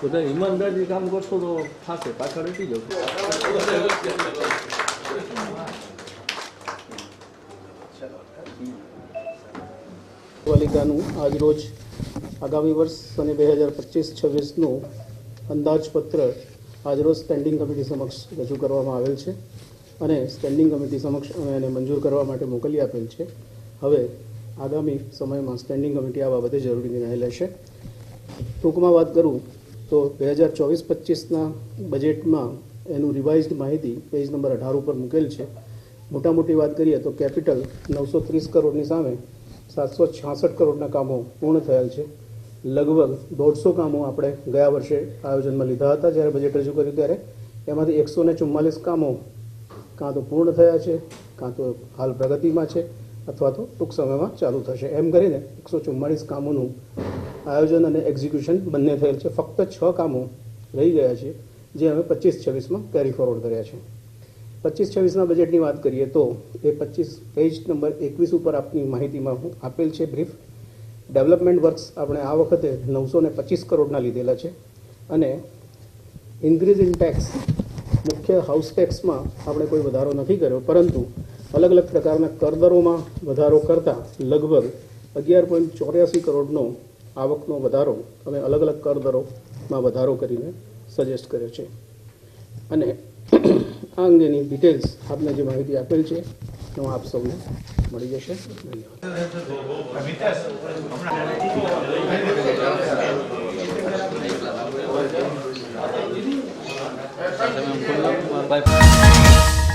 બધા ઈમાનદારી કામ કરશો તો થશે પાછળ હટી જશો પાલિકાનું આજરોજ આગામી વર્ષ અને બે હજાર પચીસ છવ્વીસનું અંદાજપત્ર આજરોજ સ્ટેન્ડિંગ કમિટી સમક્ષ રજૂ કરવામાં આવેલ છે અને સ્ટેન્ડિંગ કમિટી સમક્ષ અમે એને મંજૂર કરવા માટે મોકલી આપેલ છે. હવે આગામી સમયમાં સ્ટેન્ડિંગ કમિટી આ બાબતે જરૂરી નિર્ણય લેશે. ટૂંકમાં વાત કરું તો બે હજાર ચોવીસ પચીસના બજેટમાં એનું રિવાઇઝડ માહિતી પેજ નંબર અઢાર ઉપર મૂકેલ છે. મોટા મોટી વાત કરીએ તો કેપિટલ નવસો ત્રીસ કરોડની સામે સાતસો છાસઠ કરોડના કામો પૂર્ણ થયેલ છે. લગભગ દોઢસો કામો આપણે ગયા વર્ષે આયોજનમાં લીધા હતા જ્યારે બજેટ રજૂ કર્યું ત્યારે. એમાંથી એકસો ને ચુમ્માલીસ કામો કાં તો પૂર્ણ થયા છે, કાં તો હાલ પ્રગતિમાં છે. અથવા તો ટૂંક સમયમાં ચાલુ થશે. એમ કરીને એકસો ચુમ્માલીસ કામોનું આયોજન અને એક્ઝિક્યુશન બંને થયેલ છે. ફક્ત છ કામો રહી ગયા છે, જે અમે પચીસ છવ્વીસમાં કેરી ફોરવર્ડ કર્યા છે. પચીસ છવ્વીસના બજેટની વાત કરીએ તો એ પચીસ પેજ નંબર એકવીસ ઉપર આપની માહિતીમાં હું આપેલ છે બ્રીફ ડેવલપમેન્ટ વર્ક્સ આપણે આ વખતે નવસો ને પચીસ કરોડના લીધેલા છે અને ઇન્ક્રીઝ ઇન ટેક્સ મુખ્ય હાઉસ ટેક્સમાં આપણે કોઈ વધારો નથી કર્યો, પરંતુ અલગ અલગ પ્રકારના કરદરોમાં વધારો કરતાં લગભગ અગિયાર પોઈન્ટ ચોર્યાસી કરોડનો આવકનો વધારો અમે અલગ અલગ કરદરોમાં વધારો કરીને સજેસ્ટ કર્યો છે. અને આ અંગેની ડિટેલ્સ આપને જે માહિતી આપેલ છે હું આપ સૌને મળી જશે. ધન્યવાદ. બાય